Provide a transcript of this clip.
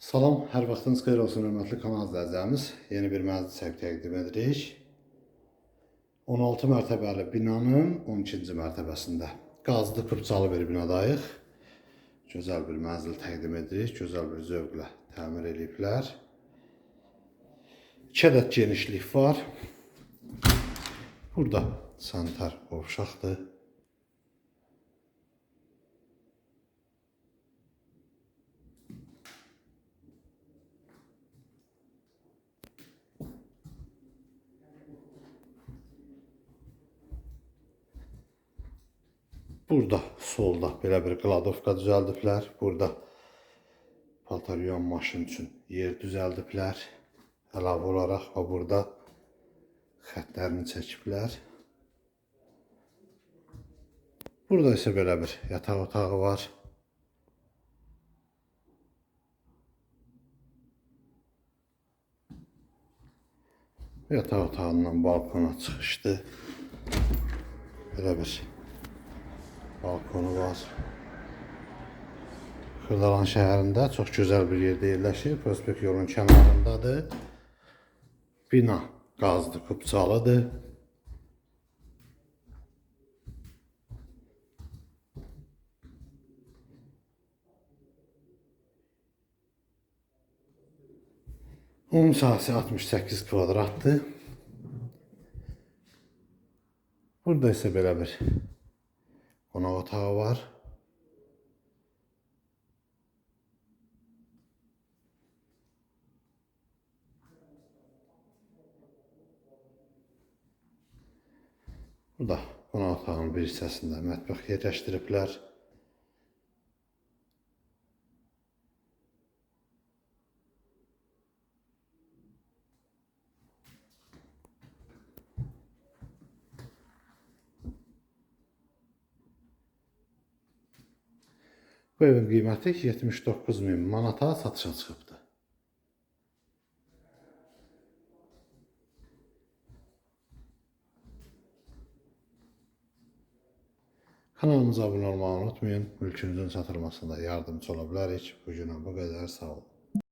Salam, hər vaxtınız xeyir olsun hörmətli kanal izləyicilərimiz. Yeni bir mənzil çək təqdim edirik. 16 mərtəbəli binanın 12-ci mərtəbəsində qazlı pıpçalı bir binadayıq. Gözəl bir mənzil təqdim edirik. Gözəl bir zövqlə təmir ediblər. 2 ədəd genişlik var. Burada sanitar qovşaqdır. Burada solda belə bir qladovka düzəldiblər. Burada paltar yuyan maşın üçün yer düzəldiblər. Əlavə olaraq və burada xəttlərini çəkiblər. Burada isə belə bir yataq otağı var. Yataq otağından balkona çıxışdı. Belə bir balkonu var. Xırdalan şəhərində çox gözəl bir yerdə yerləşir. Prospekt yolun kənarındadır. Bina qazlı qıpçalıdır. Ümumi sahəsi 68 kvadratdır. Burada isə belə bir qonaq otağı var. Burada qonaq otağının bir hissəsində mətbəx yerləşdiriblər. Bu evin qiyməti 79 min manata satışa çıxıbdır. Kanalımıza abunə olmağı unutmayın. Mülkünüzün satılmasında yardımcı ola bilərik. Bu günə bu qədər. Sağ olun.